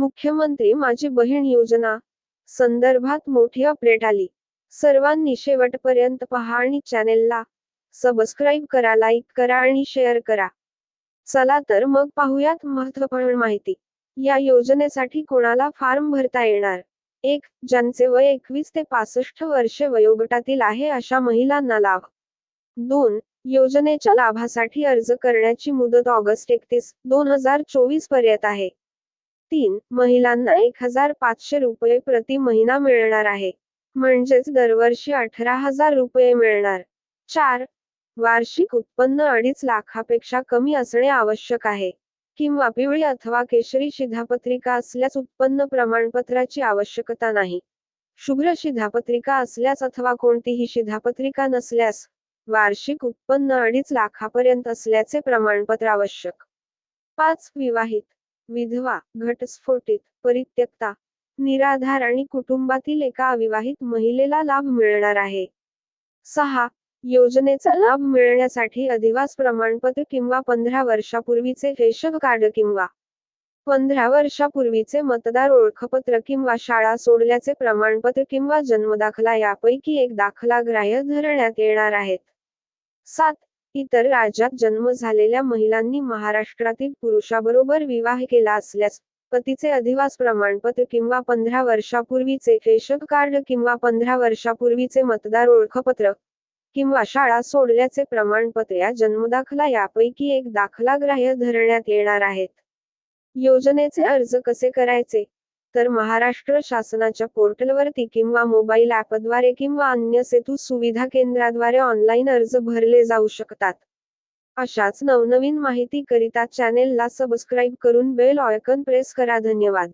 मुख्यमंत्री माझी बहीण योजना संदर्भात मोठी अपडेट आली. सर्वांनी शेवटपर्यंत पहा आणि चॅनेलला सबस्क्राईब करा लाईक करा आणि शेअर करा. चला तर मग पाहूयात महत्त्वपूर्ण माहिती. या योजनेसाठी कोणाला फॉर्म भरता येणार? एक ज्यांचे वय एकवीस ते पासष्ट वर्षे वयोगटातील आहे अशा महिलांना लाभ. दोन योजनेच्या लाभासाठी अर्ज करण्याची मुदत ऑगस्ट एकतीस दोन हजार चोवीसपर्यंत आहे. तीन महिलांना एक हजार पाचशे रुपये प्रति महिना मिळणार आहे. म्हणजेच दरवर्षी अठरा हजार रुपये मिळणार. चार वार्षिक उत्पन्न अडीच लाखापेक्षा कमी असणे आवश्यक आहे. किंवा पिवळी अथवा केशरी शिधापत्रिका असल्यास उत्पन्न प्रमाणपत्राची आवश्यकता नाही. शुभ्र शिधापत्रिका असल्यास अथवा कोणतीही शिधापत्रिका नसल्यास वार्षिक उत्पन्न अडीच लाखापर्यंत असल्याचे प्रमाणपत्र आवश्यक. पाच विवाहित विधवा घटस्फोटित परित्यक्ता निराधार आणि कुटुंबातील एका अविवाहित महिलेला लाभ मिळणार आहे. सहा. योजनेचा लाभ मिळण्यासाठी अधिवास प्रमाणपत्र किंवा पंधरा वर्षापूर्वीचे रेशन कार्ड किंवा पंधरा वर्षापूर्वीचे मतदार ओळखपत्र किंवा शाळा सोडल्याचे प्रमाणपत्र किंवा जन्मदाखला यापैकी एक दाखला ग्राह्य धरण्यात येणार आहेत. सात. इतर राज्यात जन्म झालेल्या महिलांनी महाराष्ट्रातील पुरुषाबरोबर विवाह केला असल्यास पतीचे अधिवास प्रमाणपत्र किंवा पंधरा वर्षापूर्वीचे रेशन कार्ड किंवा पंधरा वर्षापूर्वीचे मतदार ओळखपत्र किंवा शाळा सोडल्याचे प्रमाणपत्र या जन्मदाखला यापैकी एक दाखला ग्राह्य धरण्यात येणार आहेत. योजनेचे अर्ज कसे करायचे? तर महाराष्ट्र शासनाच्या पोर्टलवरती किंवा मोबाईल ॲपद्वारे किंवा अन्य सेतू सुविधा केंद्राद्वारे ऑनलाईन अर्ज भरले जाऊ शकतात. अशाच नवनवीन माहितीकरिता चॅनेलला सबस्क्राईब करून बेल ऑयकन प्रेस करा. धन्यवाद.